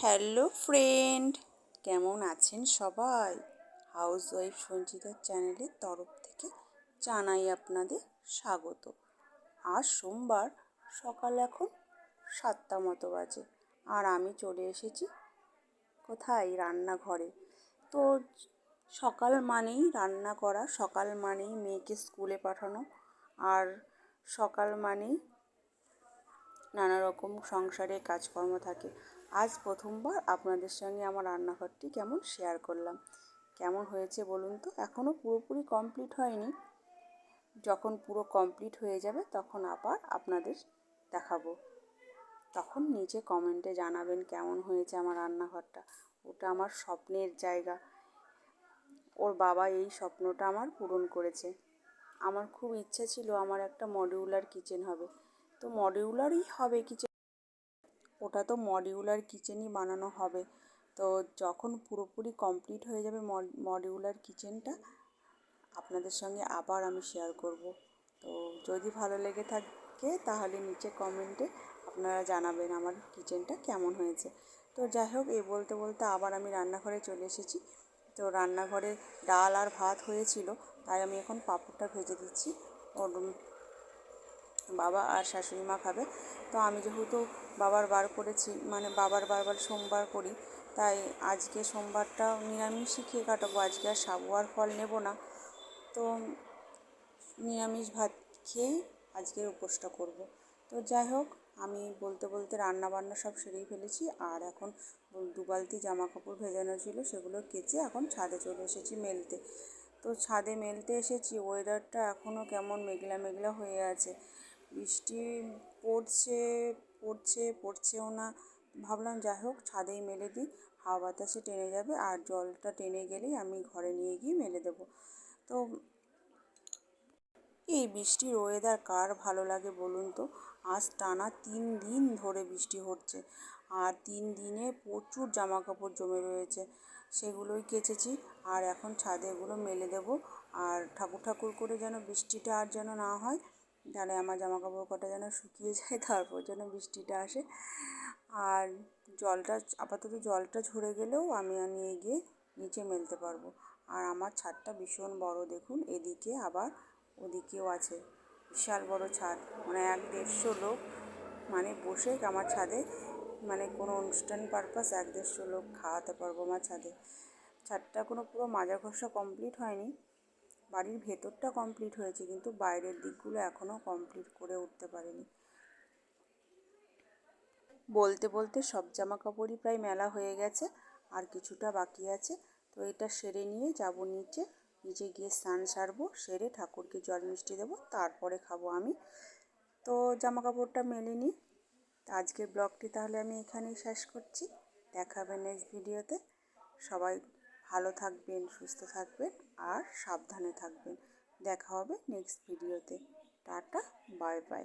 Hello friend, কেমন আছেন সবাই? হাউস ওয়াইফ সঞ্চিতার চ্যানেলের তরফ থেকে জানাই আপনাদের স্বাগত। আজ সোমবার, সকাল এখন সাতটা মতো বাজে। আর আমি চলে এসেছি কোথায়? রান্নাঘরে। তো সকাল মানেই রান্না করা, সকাল মানেই মেয়েকে স্কুলে পাঠানো, আর সকাল মানেই নানা রকম সংসারে কাজকর্ম থাকে। আজ প্রথমবার আপনাদের সঙ্গে আমার রান্নাঘরটি কেমন শেয়ার করলাম। কেমন হয়েছে বলুন তো? এখনও পুরোপুরি কমপ্লিট হয়নি। যখন পুরো কমপ্লিট হয়ে যাবে তখন আবার আপনাদের দেখাবো। তখন নিচে কমেন্টে জানাবেন কেমন হয়েছে আমার রান্নাঘরটা। ওটা আমার স্বপ্নের জায়গা। ওর বাবা এই স্বপ্নটা আমার পূরণ করেছে। আমার খুব ইচ্ছে ছিল আমার একটা মডিউলার কিচেন হবে। তো মডিউলারই হবে কিচেন ওটা তো মডিউলার কিচেনই বানানো হবে। তো যখন পুরোপুরি কমপ্লিট হয়ে যাবে মডিউলার কিচেনটা আপনাদের সঙ্গে আবার আমি শেয়ার করব। তো যদি ভালো লেগে থাকে, তাহলে নিচে কমেন্টে আপনারা জানাবেন আমার কিচেনটা কেমন হয়েছে। তো যাই হোক এই বলতে বলতে আবার আমি রান্নাঘরে চলে এসেছি। তো রান্নাঘরে ডাল আর ভাত হয়েছিল, তাই আমি এখন পাঁপড়টা ভেজে দিচ্ছি। ওর বাবা আর শাশুড়ি মা খাবে। তো আমি যেহেতু বাবার বার করেছি মানে বাবার বারবার সোমবার করি, তাই আজকে সোমবারটা নিরামিষই খেয়ে কাটাবো। আজকে আর সাবু আর ফল নেব না। তো নিরামিষ ভাত খেয়েই আজকের উপোসটা করব। তো যাই হোক, আমি বলতে বলতে রান্না বান্না সব সেরেই ফেলেছি। আর এখন দু বালতি জামা কাপড় ভেজানো ছিল, সেগুলো কেচে এখন ছাদে চলে এসেছি মেলতে। তো ছাদে মেলতে এসেছি ওয়েদারটা এখনও কেমন মেঘলা মেঘলা হয়ে আছে। বৃষ্টি পড়ছে পড়ছে, পড়ছেও না। ভাবলাম যাই হোক, ছাদেই মেলে দিই। হাওয়া বাতাসে টেনে যাবে আর জলটা টেনে গেলেই আমি ঘরে নিয়ে গিয়ে মেলে দেবো। তো এই বৃষ্টির ওয়েদার কার ভালো লাগে বলুন তো? আজ টানা তিন দিন ধরে বৃষ্টি হচ্ছে আর তিন দিনে প্রচুর জামা কাপড় জমে রয়েছে। সেগুলোই কেচেছি আর এখন ছাদে এগুলো মেলে দেবো। আর ঠাকুর ঠাকুর করে যেন বৃষ্টিটা আর যেন না হয় তাহলে আমার জামা কাপড় কটা যেন শুকিয়ে যায়, তারপর যেন বৃষ্টিটা আসে। আর জলটা, আপাতত জলটা ঝরে গেলেও আমি নিয়ে গিয়ে নিচে মেলতে পারব। আর আমার ছাদটা ভীষণ বড়, দেখুন, এদিকে আবার ওদিকেও আছে। বিশাল বড় ছাদ মানে এক দেড়শো লোক মানে বসে আমার ছাদে মানে কোনো অনুষ্ঠান পারপাস এক দেড়শো লোক খাওয়াতে পারব আমার ছাদে। ছাদটা কোনো পুরো মাজা ঘষা কমপ্লিট হয়নি। বাড়ির ভেতরটা কমপ্লিট হয়েছে, কিন্তু বাইরের দিকগুলো এখনও কমপ্লিট করে উঠতে পারিনি। বলতে বলতে সব জামা কাপড়ই প্রায় মেলা হয়ে গেছে, আর কিছুটা বাকি আছে। তো এটা সেরে নিয়ে যাব নিচে নিচে গিয়ে স্নান সারবো, সেরে ঠাকুরকে জল মিষ্টি দেবো, তারপরে খাব আমি। তো জামা কাপড়টা মেলে নিই। আজকের ব্লগটি তাহলে আমি এখানেই শেষ করছি। দেখাবে নেক্সট ভিডিওতে সবাই ভালো থাকবেন সুস্থ থাকবেন আর সাবধানে থাকবেন। দেখা হবে নেক্সট ভিডিওতে টাটা বাই বাই